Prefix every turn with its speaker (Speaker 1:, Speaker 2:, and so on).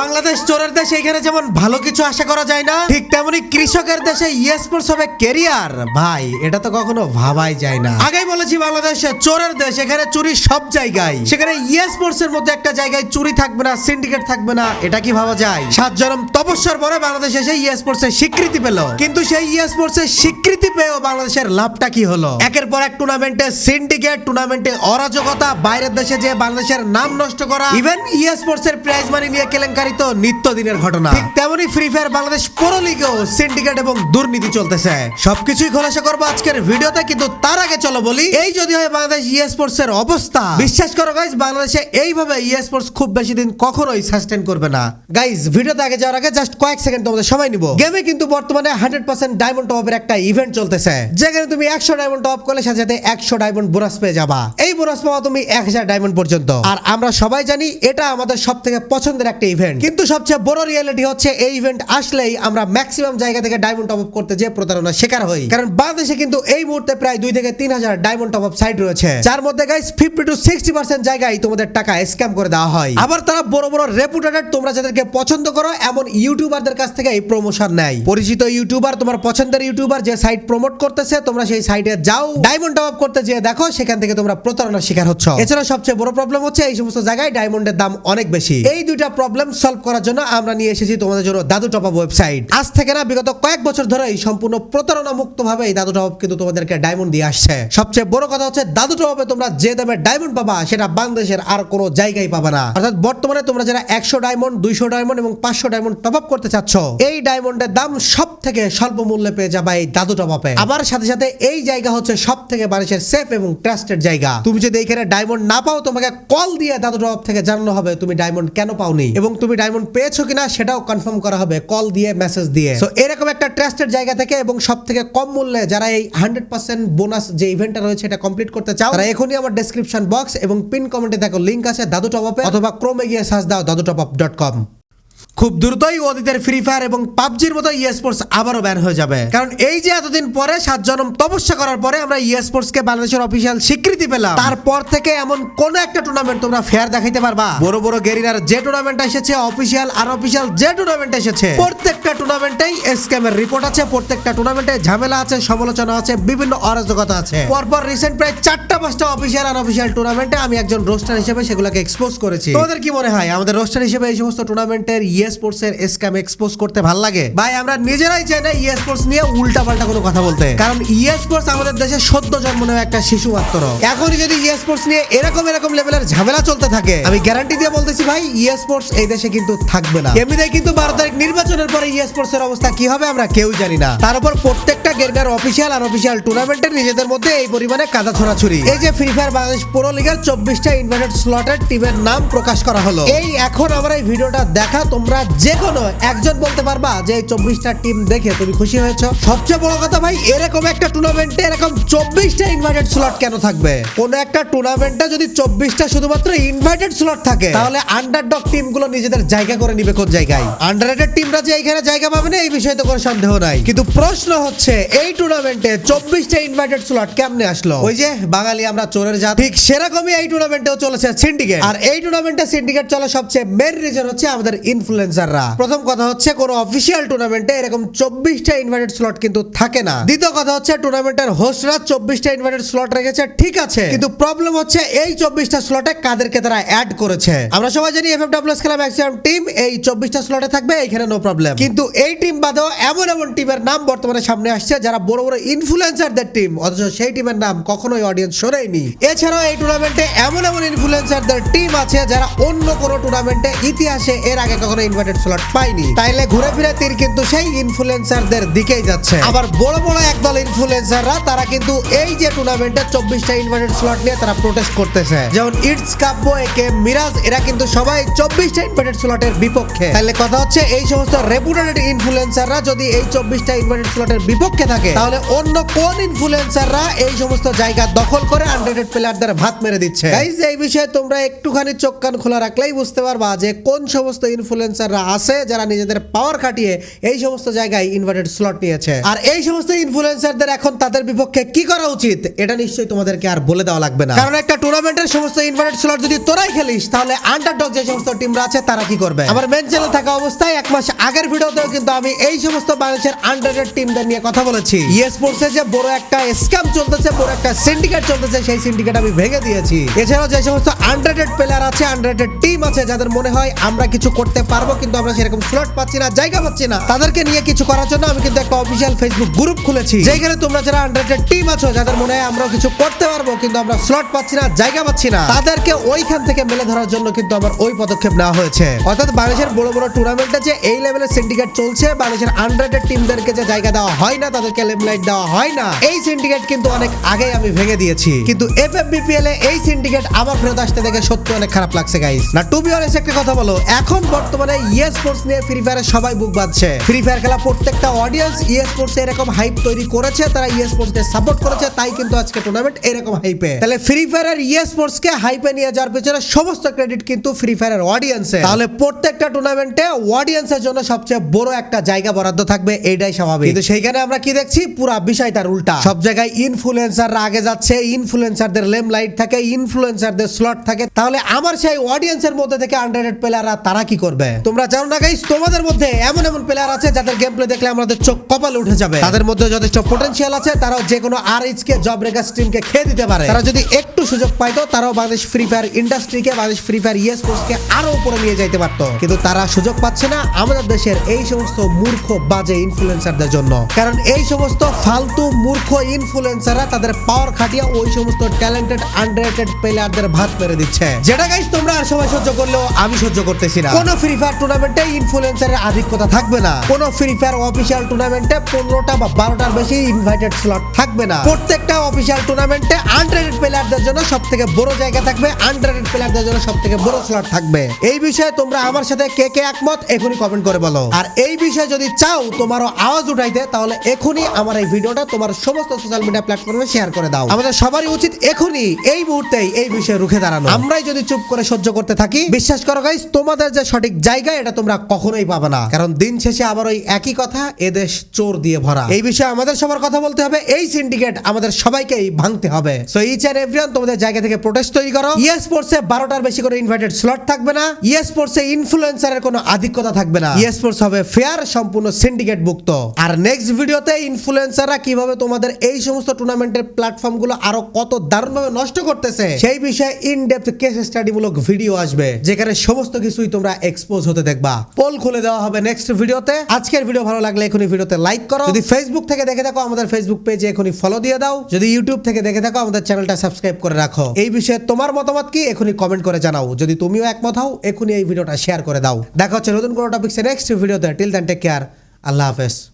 Speaker 1: বাংলাদেশ চোরের দেশ এখানে যেমন ভালো কিছু আশা করা যায় না, ঠিক তেমনি কৃষকের দেশে ইয়ে স্পোর্টস হবে কেরিয়ার ভাই, এটা তো কখনো ভাবাই যায় না। আগেই বলেছি বাংলাদেশ চোরের দেশ, এখানে চুরি সব জায়গায়। সেখানে ইয়ে স্পোর্টস এর মধ্যে একটা জায়গায় চুরি থাকবে না সিন্ডিকেট থাকবে না, এটা কি ভাবা যায়? সাত জনম তপস্যার পরে বাংলাদেশ এসে ইয়ে স্পোর্টস এর স্বীকৃতি পেল। কিন্তু সেই ইয়ে স্পোর্টস এর স্বীকৃতি পেয়েও বাংলাদেশের লাভটা কি হলো? একের পর এক টুর্নামেন্টে সিন্ডিকেট টুর্নামেন্টে অরাজকতা, বাইরের দেশে যে বাংলাদেশের নাম নষ্ট করা ইভেন ইয়ে স্পোর্টস এর প্রাইজ মানি নিয়ে কেলেঙ্কারি তো নিত্য দিনের ঘটনা। ঠিক তেমনি ফ্রি ফায়ার বাংলাদেশ প্রো লিগেও সিন্ডিকেট এবং দুর্নীতি চলতেছে। সবকিছুই খোলাসা করব আজকের ভিডিওতে, কিন্তু তার আগে চলো বলি, এই যদি হয় বাংলাদেশ ইয়ে স্পোর্টস এর অবস্থা। বিশ্বাস করো গাইজ বাংলাদেশে এইভাবে ইয়ে স্পোর্টস খুব বেশি দিন কখনোই সাস্টেন করবে না। গাইজ ভিডিওতে আগে যাওয়ার আগে জাস্ট কয়েক সেকেন্ড তোমাদের সময় নিব। গেমে কিন্তু বর্তমানে হান্ড্রেড পার্সেন্ট ডায়মন্ড টপের একটা ইভেন্ট চলতেছে। যেখানে তুমি একশো ডায়মন্ড টপ করলে সাথে সাথে একশো ডায়মন্ড বোনাস পেয়ে যাবা। এই বোনাস পাওয়া তুমি এক হাজার ডায়মন্ড পর্যন্ত। আর আমরা সবাই জানি, এটা আমাদের সব থেকে পছন্দের একটা ইভেন্ট কিন্তু সবচেয়ে বড় রিয়েলিটি হচ্ছে এই ইভেন্ট আসলেই আমরা ম্যাক্সিমাম জায়গা থেকে ডায়মন্ড টপ আপ করতে যে প্রতারণা শিকার হই। কারণ বাংলাদেশে কিন্তু এই মুহূর্তে প্রায় দুই থেকে তিন হাজার ডায়মন্ড টপ আপ সাইট রয়েছে। যার মধ্যে guys fifty two sixty percent জায়গায় তোমাদের টাকা স্ক্যাম করে দেওয়া হয়। আবার তারা বড় বড় রেপুটেড তোমরা যাদেরকে পছন্দ করো, এমন ইউটিউবারদের কাছ থেকে এই প্রমোশন নেয়। পরিচিত ইউটিউবার তোমার পছন্দের ইউটিউবার যে সাইট প্রমোট করতেছে, তোমরা সেই সাইটে যাও ডায়মন্ড টপ আপ করতে যে দেখো, সেখান থেকে তোমরা প্রতারণার শিকার হচ্ছ। এছাড়া সবচেয়ে বড় প্রবলেম হচ্ছে এই সমস্ত জায়গায় ডায়মন্ডের দাম অনেক বেশি। এই দুইটা প্রবলেম সলভ করার জন্য আমরা নিয়ে এসেছি তোমাদের জন্য দাদু টপ আপ ওয়েবসাইট আজ থেকে না বিগত কয়েক বছর ধরে এই সম্পূর্ণ প্রতারণা মুক্ত ভাবে এই দাদু টপ আপ কিন্তু তোমাদেরকে ডায়মন্ড দিয়ে আসছে। সবচেয়ে বড় কথা হচ্ছে দাদু টপ আপে তোমরা যে দামে ডায়মন্ড পাবা সেটা বাংলাদেশের আর কোনো জায়গায় পাবা না। অর্থাৎ বর্তমানে তোমরা যারা একশো ডায়মন্ড দুইশো ডায়মন্ড এবং পাঁচশো ডায়মন্ড টপ আপ করতে চাচ্ছ, এই ডায়মন্ডের দাম সব থেকে স্বল্প মূল্যে পেয়ে যাবা এই দাদু টপ আপে আবার সাথে সাথে এই জায়গা হচ্ছে সব থেকে মানুষের সেফ এবং ট্রাস্টেড জায়গা। তুমি যদি এখানে ডায়মন্ড না পাও, তোমাকে কল দিয়ে দাদু টপআপ থেকে জানানো হবে তুমি ডায়মন্ড কেন পাওনি। এবং তুমি ডায়মন্ড পেয়েছ কিনা সেটাও কনফার্ম করা হবে। কল দিয়ে মেসেজ দিয়ে। তো এরকম একটা ট্রাস্টেড জায়গা থেকে এবং সব থেকে কম মূল্যে যারা এই হান্ড্রেড পার্সেন্ট বোনাস যে ইভেন্টটা রয়েছে, এটা কমপ্লিট করতে চাও, তারা এখনই আমার ডেসক্রিপশন বক্স এবং পিন কমেন্টে দেখো লিঙ্ক আছে, দাদু টপ অথবা ক্রোমে গিয়ে সার্চ দাও, দাদু টপ আপ ডট কম খুব দ্রুতই অতীতের ফ্রি ফায়ার এবং পাবজির মতো ই স্পোর্টস আবারও ব্যান হয়ে যাবে। কারণ এই যে এতদিন পরে সাত জনম তপস্যা করার পরে আমরা ই স্পোর্টস কে বাংলাদেশের অফিসিয়াল স্বীকৃতি পেলাম। তারপর থেকে এমন কোন একটা টুর্নামেন্ট তোমরা ফেয়ার দেখাইতে পারবা। বড় বড় গেরিনার যে টুর্নামেন্ট এসেছে অফিসিয়াল আর অফিসিয়াল যে টুর্নামেন্ট এসেছে, প্রত্যেকটা টুর্নামেন্টেই স্ক্যামের রিপোর্ট আছে, প্রত্যেকটা টুর্নামেন্টে ঝামেলা আছে, সমালোচনা আছে, বিভিন্ন অরাজকতা আছে। পরপর রিসেন্ট প্রায় চারটা পাঁচটা অফিসিয়াল আর অফিসিয়াল টুর্নামেন্টে আমি একজন রোস্টার হিসেবে সেগুলোকে এক্সপোজ করেছি। তোমাদের কি মনে হয়? আমাদের রোস্টার হিসেবে এই সমস্ত টুর্নামেন্টের ই স্পোর্টস এর স্ক্যাম এক্সপোজ করতে ভালো লাগে? ভাই, আমরা নিজেরাই চাই না ই স্পোর্টস নিয়ে উল্টা পাল্টা কোনো কথা বলতে। কারণ ই স্পোর্টস আমাদের দেশে সদ্য জন্ম নেওয়া একটা শিশু মাত্র। এখনই যদি ই স্পোর্টস নিয়ে এরকম এরকম লেভেলের ঝামেলা চলতে থাকে, আমি গ্যারান্টি দিয়ে বলতেছি ভাই ই স্পোর্টস এই দেশে কিন্তু থাকবে না। এমনিতেই কিন্তু বারো তারিখ নির্বাচনের পরে ই স্পোর্টস এর অবস্থা কি হবে আমরা কেউ জানি না। তার উপর প্রত্যেকটা গেরগার অফিসিয়াল আর অফিসিয়াল টুর্নামেন্টের নিজেদের মধ্যে এই পরিমাণে কাদা ছড়াছড়ি এই যে ফ্রি ফায়ার বাংলাদেশ প্রো লিগের চব্বিশটা ইনভার্টেড স্লটের টিমের নাম প্রকাশ করা হলো। এই এখন আমার এই ভিডিওটা দেখা, তোমরা যে কোনো একজন বলতে পারবা যে এই চব্বিশটা টিম দেখে তুমি খুশি হয়েছো। সবচেয়ে বড় কথা ভাই, এরকম একটা টুর্নামেন্টে এরকম চব্বিশটা ইনভাইটেড স্লট কেন থাকবে? কোন একটা টুর্নামেন্টে যদি চব্বিশটা শুধুমাত্র ইনভাইটেড স্লট থাকে, তাহলে আন্ডারডগ টিমগুলো নিজেদের জায়গা করে নিবে কোন জায়গায়? আন্ডাররেটেড টিমরা যে এখানে জায়গা পাবে না, এই বিষয়ে তো কোনো সন্দেহ নাই। কিন্তু প্রশ্ন হচ্ছে, এই টুর্নামেন্টে চব্বিশটা ইনভাইটেড স্লট কেমনে আসলো? ওই যে বাঙালি আমরা চোরের জাত। ঠিক সেরকমই এই টুর্নামেন্টেও চলেছে সিন্ডিকেট আর এই টুর্নামেন্টে সিন্ডিকেট চলে সবচেয়ে মেন রিজন হচ্ছে আমাদের ইনফ্লুয়েন্সাররা প্রথম কথা হচ্ছে, কোনো অফিসিয়াল টুর্নামেন্টে এরকম চব্বিশটা ইনভার্টেড স্লট কিন্তু থাকে না। দ্বিতীয় কথা হচ্ছে টুর্নামেন্টের হোস্টরা চব্বিশটা ইনভার্টেড স্লট রেখেছে, ঠিক আছে। কিন্তু প্রবলেম হচ্ছে, এই চব্বিশটা স্লটে কাদেরকে তারা অ্যাড করেছে? আমরা সবাই জানি এফ এফ ডাব্লিউ খেলা ম্যাক্সিমাম টিম এই চব্বিশটা স্লটে থাকবে এখানে নো প্রবলেম কিন্তু এই টিম বাদেও এমন এমন টিমের নাম বর্তমানে সামনে আসছে, যারা বড় বড় ইনফ্লুয়েন্সারদের টিম অথচ সেই টিমের নাম কখনোই অডিয়েন্স শোনেনি। এছাড়াও এই টুর্নামেন্টে এমন এমন ইনফ্লুয়েন্সারদের টিম আছে, যারা অন্য কোনো টুর্নামেন্টে ইতিহাসে এর আগে কখনো ইনভার্টেড স্লট পায়নি তাইলে ঘুরে ফিরে তীর কিন্তু সেই ইনফ্লুয়েন্সারদের দিকেই যাচ্ছে। আবার বড় বড় একদল ইনফ্লুয়েন্সাররা তারা কিন্তু এই যে টুর্নামেন্টে চব্বিশটা ইনভার্টেড স্লট নিয়ে তারা প্রোটেস্ট করতেছে। যেমন ইটস কাব্য একে মিরাজ এরা কিন্তু সবাই চব্বিশটা ইনভার্টেড স্লটের বিপক্ষে। তাহলে কথা হচ্ছে, এই সমস্ত রেপুটেড ইনফ্লুয়েন্সাররা যদি এই চব্বিশটা ইনভার্টেড স্লটের বিপক্ষে থাকে, তাহলে অন্য কোন ইনফ্লুয়েন্সাররা এই সমস্ত জায়গা দখল করে আনরেটেড প্লেয়ারদের ভাত মেরে দিচ্ছে? এই বিষয়ে তোমরা একটুখানি চোখ কান খোলা রাখলেই বুঝতে পারবা যে কোন সমস্ত ইনফ্লুয়েন্সার ইনফ্লুয়েন্সাররা আছে যারা নিজেদের পাওয়ার খাটিয়ে এই সমস্ত জায়গায় ইনভার্টেড স্লট নিয়েছে। আর এই সমস্ত ইনফ্লুয়েন্সারদের এখন তাদের বিপক্ষে কি করা উচিত, এটা নিশ্চয়ই তোমাদেরকে আর বলে দেওয়া লাগবে না। কারণ একটা টুর্নামেন্টের সমস্ত ইনভার্টেড স্লট যদি তোরাই খেলিস, তাহলে আন্ডারডগ যে সমস্ত টিমরা আছে, তারা কি করবে? আমার মেন চ্যানেল থাকা অবস্থায় এক মাস আগের ভিডিওতেও কিন্তু আমি এই সমস্ত বাংলাদেশের আন্ডারডেড টিমদের নিয়ে কথা বলেছি। ইয়ে স্পোর্টসে যে বড় একটা স্ক্যাম চলতেছে, বড় একটা সিন্ডিকেট চলতেছে, সেই সিন্ডিকেট আমি ভেঙে দিয়েছি। এছাড়াও যে সমস্ত আন্ডারডেড প্লেয়ার আছে আন্ডারডেড টিম আছে, যাদের মনে হয় আমরা কিছু করতে পারব কিন্তু আমরা সেরকম স্লট পাচ্ছি না, জায়গা পাচ্ছি না। তাদেরকে নিয়ে কিছু করার জন্য আমি কিন্তু একটা অফিসিয়াল ফেসবুক গ্রুপ খুলেছি। যেখানে তোমরা যারা আন্ডারডেড টিম আছো, যাদের মনে হয় আমরাও কিছু করতে পারব, কিন্তু আমরা স্লট পাচ্ছি না, জায়গা পাচ্ছি না, তাদেরকে ওইখান থেকে মেলে ধরার জন্য কিন্তু আমার ওই পদক্ষেপ নেওয়া হয়েছে। অর্থাৎ বাংলাদেশের বড় বড় টুর্নামেন্টে যে এই লেভেলের সিন্ডিকেট চলছে, বাংলাদেশের আন্ডারডেড টিমদেরকে যে জায়গা দেওয়া হয় না, তাদেরকে লেমলাইট দেওয়া হয় না, এই সিন্ডিকেট কিন্তু অনেক আগেই আমি ভেঙে দিয়েছি। কিন্তু এফ এফ বিপিএল এ এই সিন্ডিকেট আবার ফেরত আসতে দেখে সত্যি অনেক খারাপ লাগছে গাইস না টু বি অনেস্ট একটা কথা বলো, এখন বর্তমানে ইয়ে নিয়ে ফ্রি ফায়ারে সবাই বুক বাঁধছে। ফ্রি ফায়ার খেলা প্রত্যেকটা অডিয়েন্স ইয়ে এরকম হাইপ তৈরি করেছে, তারা ইয়ে কে সাপোর্ট করেছে, তাই কিন্তু আজকে টুর্নামেন্ট এরকম হাইপে তাহলে ফ্রি ফায়ারের ইয়ে কে হাইপে নিয়ে যাওয়ার পেছনে সমস্ত ক্রেডিট কিন্তু ফ্রি ফায়ারের অডিয়েন্সে তাহলে প্রত্যেকটা টুর্নামেন্টে অডিয়েন্সের জন্য সবচেয়ে বড় একটা জায়গা বরাদ্দ থাকবে এইটাই স্বাভাবিক। কিন্তু সেইখানে আমরা কি দেখছি? পুরো বিষয় তার উল্টা। সব জায়গায় ইনফ্লুয়েন্সাররা আগে যাচ্ছে ইনফ্লুয়েন্সারদের লেম লাইট থাকে ইনফ্লুয়েন্সারদের স্লট থাকে। তাহলে আমার সেই অডিয়েন্সের মধ্যে থেকে আন্ডাররেড প্লেয়াররা তারা কি করবে? তোমরা জানো না গাইস তোমাদের মধ্যে এমন এমন প্লেয়ার আছে যাদের গেম প্লে দেখলে আমাদের চোখ কপালে উঠে যাবে। তাদের মধ্যে যথেষ্ট পটেনশিয়াল আছে তারাও যে কোনো আর এইচ কে জব রেখা স্ট্রিমকে খেয়ে দিতে পারে। তারা যদি একটু সুযোগ পাইতো তারাও বাংলাদেশ ফ্রি ফায়ার ইন্ডাস্ট্রিকে বাংলাদেশ ফ্রি ফায়ার ইয়ে স্পোর্টসকে আরও উপরে নিয়ে যাইতে পারতো। কিন্তু তারা সুযোগ পাচ্ছে না আমাদের দেশের এই সমস্ত মূর্খ বাজে ইনফ্লুয়েন্সারদের জন্য। কারণ এই সমস্ত ফালতু মূর্খ ইনফ্লুয়েন্সাররা তাদের পাওয়ার খাটিয়ে ওই সমস্ত ট্যালেন্টেড আন্ডাররেটেড প্লেয়ারদের ভাত মেরে দিচ্ছে। যেটা গাইস তোমরা আর সবাই সহ্য করলেও আমি সহ্য করতেছি না। কোনো ফ্রি ফায়ার টুর্নামেন্টে ইনফ্লুয়েন্সারের আধিক্যতা থাকবে না। কোনো ফ্রি ফায়ার অফিসিয়াল টুর্নামেন্টে পনেরোটা বা বারোটার বেশি ইনভাইটেড স্লট থাকবে না। প্রত্যেকটা অফিসিয়াল টুর্নামেন্টে আন্ডাররেটেড প্লেয়ারদের জন্য সব থেকে বড় জায়গা থাকবে আন্ডাররেটেড প্লেয়ারদের জন্য সব থেকে বড় স্লট থাকবে। এই বিষয়ে তোমরা আমার সাথে কে কে একমত এখনই কমেন্ট করে বলো। আর এই বিষয়ে যদি চাও তোমারও আওয়াজ উঠাইতে, তাহলে এখনই আমার এই ভিডিওটা তোমার সমস্ত সোশ্যাল মিডিয়া প্ল্যাটফর্মে শেয়ার করে দাও। আমাদের সবারই উচিত এখনই এই মুহূর্তেই এই বিষয়ে রুখে দাঁড়ানো। আমরাই যদি চুপ করে সহ্য করতে থাকি, বিশ্বাস করো গাইস তোমাদের যে সঠিক জায়গা এটা তোমরা কখনোই পাবে না। কারণ দিন শেষে আবার ওই একই কথা এদেশ চোর দিয়ে ভরা। এই বিষয়ে আমাদের সবার কথা বলতে হবে, এই সিন্ডিকেট আমাদের সবাইকেই ভাঙতে হবে। সো ইচ এন্ড এভরিওয়ান তোমাদের জায়গা থেকে প্রোটেস্ট তৈরি করো। ইয়ে স্পোর্টসে বারোটার বেশি করে ইনভাইটেড স্লট থাকবে না। ইয়ে স্পোর্টসে ইনফ্লুয়েন্সারের কোনো আধিক্যতা থাকবে না। ইয়ে স্পোর্টস হবে ফেয়ার সম্পূর্ণ সিন্ডিকেট মুক্ত। আর নেক্সট ভিডিওতে ইনফ্লুয়েন্সাররা কীভাবে তোমাদের এই সমস্ত টুর্নামেন্টের প্ল্যাটফর্মগুলো আরও কত দারুণভাবে নষ্ট করতেছে, সেই বিষয়ে ইন ডেপথ কেস স্টাডি মূলক ভিডিও আসবে, যেখানে সমস্ত কিছুই তোমরা এক্সপোজ হতে দেখবা। পোল খুলে দেওয়া হবে নেক্সট ভিডিওতে। আজকের ভিডিও ভালো লাগলে এখনই ভিডিওতে লাইক করো। যদি ফেসবুক থেকে দেখে থাকো, আমাদের ফেসবুক পেজে এখনই ফলো দিয়ে দাও। যদি ইউটিউব থেকে দেখে থাকো, আমাদের চ্যানেলটা সাবস্ক্রাইব করে রাখো। এই বিষয়ে তোমার মতামত কি, এখনই কমেন্ট করে জানাও। যদি তুমিও একমত হও, এখনই এই ভিডিওটা শেয়ার করে দাও। দেখা হচ্ছে নতুন কোনো টপিক্সে নেক্সট ভিডিওতে। টিল দেন টেক কেয়ার আল্লাহ হাফেজ।